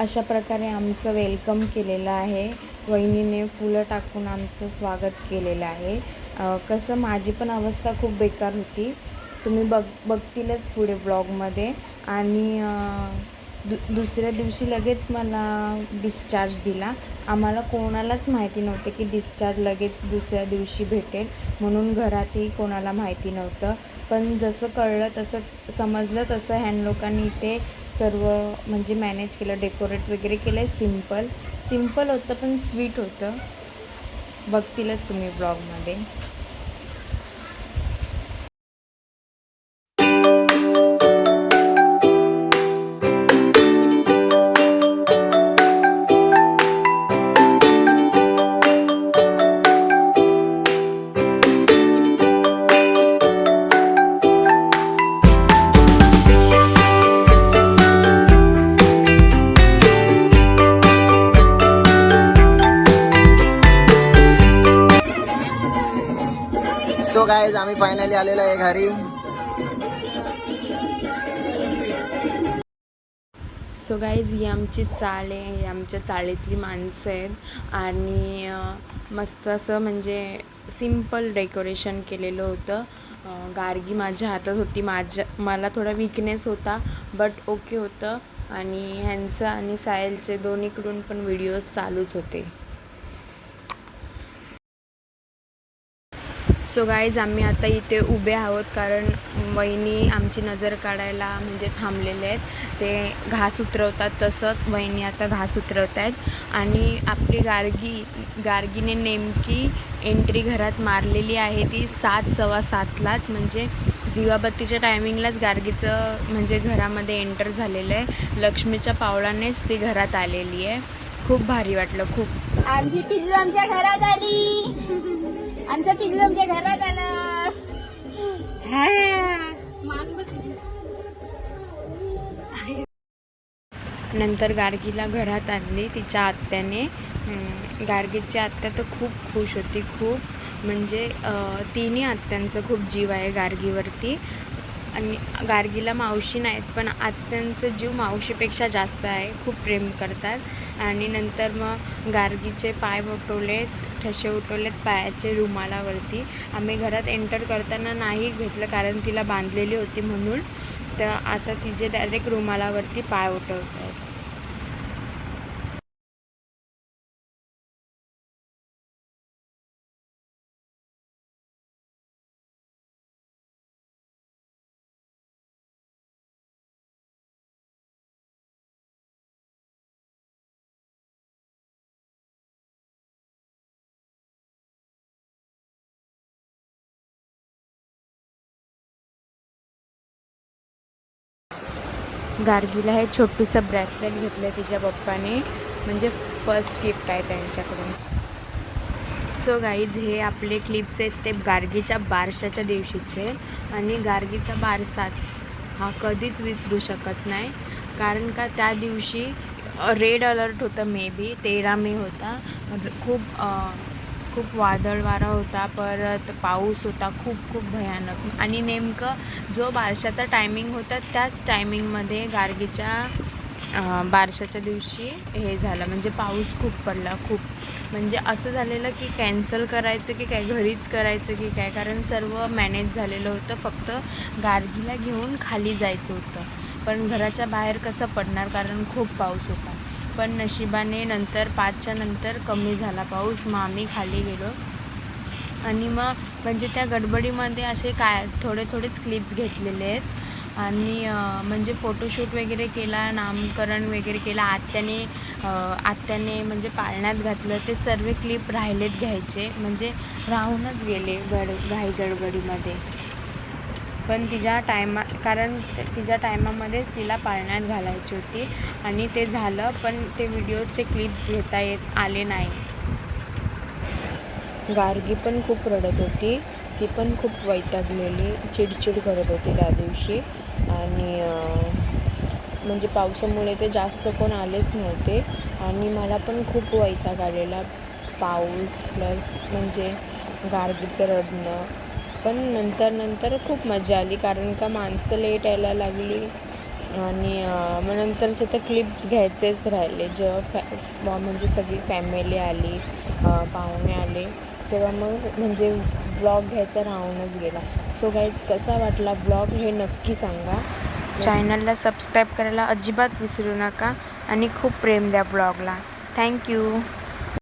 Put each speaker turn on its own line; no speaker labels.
अशा प्रकारे आमचं वेलकम केलेलं आहे. वहिनीने फुलं टाकून आमचं स्वागत केलेलं आहे. कसं माझी पण अवस्था खूप बेकार होती. तुम्ही बघ बघतीलच पुढे ब्लॉगमध्ये आणि दु दुसऱ्या दिवशी लगेच मला डिस्चार्ज दिला. आम्हाला कोणालाच माहिती नव्हते की डिस्चार्ज लगेच दुसऱ्या दिवशी भेटेल. म्हणून घरातही कोणाला माहिती नव्हतं. पण जसं कळलं तसं समजलं तसं ह्यान लोकांनी ते सर्व म्हणजे मॅनेज केलं. डेकोरेट वगैरे केलं आहे सिंपल सिंपल होतं पण स्वीट होतं. बघतीलच तुम्ही ब्लॉगमध्ये
सो गाईज आम्ही फायनली आलेलो आहे घरी.
सो गाईज ही आमची चाळ आहे ही आमच्या चाळीतली माणसं आहेत. आणि मस्त असं म्हणजे सिंपल डेकोरेशन केलेलं होतं. गार्गी माझ्या हातात होती. माझ्या मला थोडा विकनेस होता बट ओके होतं. आणि ह्यांचं आणि सायलचे दोन्हीकडून पण व्हिडिओज चालूच होते. सो गाईज आम्ही आता इथे उभे आहोत कारण वहिनी आमची नजर काढायला म्हणजे थांबलेले आहेत. ते घास उतरवतात तसं वहिनी आता घास उतरवत आहेत आणि आपली गार्गी गार्गीने नेमकी एंट्री घरात मारलेली आहे ती सात सव्वा सातलाच. म्हणजे दिवाबत्तीच्या टायमिंगलाच गार्गीचं म्हणजे घरामध्ये एंटर झालेलं आहे. लक्ष्मीच्या पावलानेच ती घरात आलेली आहे. खूप भारी वाटलं खूप.
आमची पिल्लू आमच्या घरात आली. आमचं पिल्लू आमच्या घरात आलं.
नंतर गार्गीला घरात आणली तिच्या आत्याने. गार्गीची आत्या तर खूप खुश होती खूप. म्हणजे तिन्ही आत्यांचं खूप जीव आहे गार्गीवरती. आणि गार्गीला मावशी नाहीत पण आत्यांचं जीव मावशीपेक्षा जास्त आहे खूप प्रेम करतात. आणि नंतर मग गार्गीचे पाय उठवलेत ठसे उठवलेत पायाचे रुमालावरती आम्ही घरात एंटर करताना नाही घेतलं कारण तिला बांधलेली होती म्हणून. तर आता तिचे डायरेक्ट रुमालावरती पाय उठवत आहेत गार्गीला हे छोटूसं ब्रेसलेट घेतलं आहे तिच्या पप्पाने. म्हणजे फर्स्ट गिफ्ट आहे त्यांच्याकडून. सो गाईज हे आपले क्लिप्स आहेत ते गार्गीच्या बारशाच्या दिवशीचे. आणि गार्गीचा बारसाच हा कधीच विसरू शकत नाही. कारण का त्या दिवशी रेड अलर्ट होतं मे बी तेरा मे होता. खूप खूप वादळ वारा होता परत पाऊस होता खूप खूप भयानक. आणि नेमकं जो बारशाचा टायमिंग होता त्याच टायमिंगमध्ये गार्गीच्या बारशाच्या दिवशी हे झालं. म्हणजे पाऊस खूप पडला खूप. म्हणजे असं झालेलं की कॅन्सल करायचं की काय घरीच करायचं की काय? कारण सर्व मॅनेज झालेलं होतं फक्त गार्गीला घेऊन खाली जायचं होतं. पण घराच्या बाहेर कसं पडणार? कारण खूप पाऊस होता. पण नशिबाने नंतर पाचच्या नंतर कमी झाला पाऊस. मग आम्ही खाली गेलो. आणि मग म्हणजे त्या गडबडीमध्ये असे काय थोडे थोडेच क्लिप्स घेतलेले आहेत. आणि म्हणजे फोटोशूट वगैरे केला नामकरण वगैरे केला. आत्याने आत्याने म्हणजे पाळण्यात घातलं. ते सर्व क्लिप राहिलेत घ्यायचे. म्हणजे राहूनच गेले गड घाई गडबडीमध्ये. पण तिच्या टायमा कारण तिच्या टायमामध्येच तिला पाळण्यात घालायची होती आणि ते झालं पण ते व्हिडिओचे क्लिप्स घेता येत आले नाही. गार्गी पण खूप रडत होती. ती पण खूप वैतागलेली चिडचिड करत होती त्या दिवशी. आणि म्हणजे पावसामुळे ते जास्त कोण आलेच नव्हते. आणि मला पण खूप वैताग आलेला. पाऊस प्लस म्हणजे गार्गीचं रडणं. पण नंतर नंतर खूप मजा आली कारण का माणसं लेट यायला लागली आणि मग नंतरचे तर क्लिप्स घ्यायचेच राहिले. जेव्हा फॅ म्हणजे सगळी फॅमिली आली पाहुणे आले तेव्हा मग म्हणजे ब्लॉग घ्यायचा राहूनच गेला. सो गाईज कसा वाटला ब्लॉग हे नक्की सांगा. चॅनलला सबस्क्राईब करायला अजिबात विसरू नका आणि खूप प्रेम द्या ब्लॉगला थँक्यू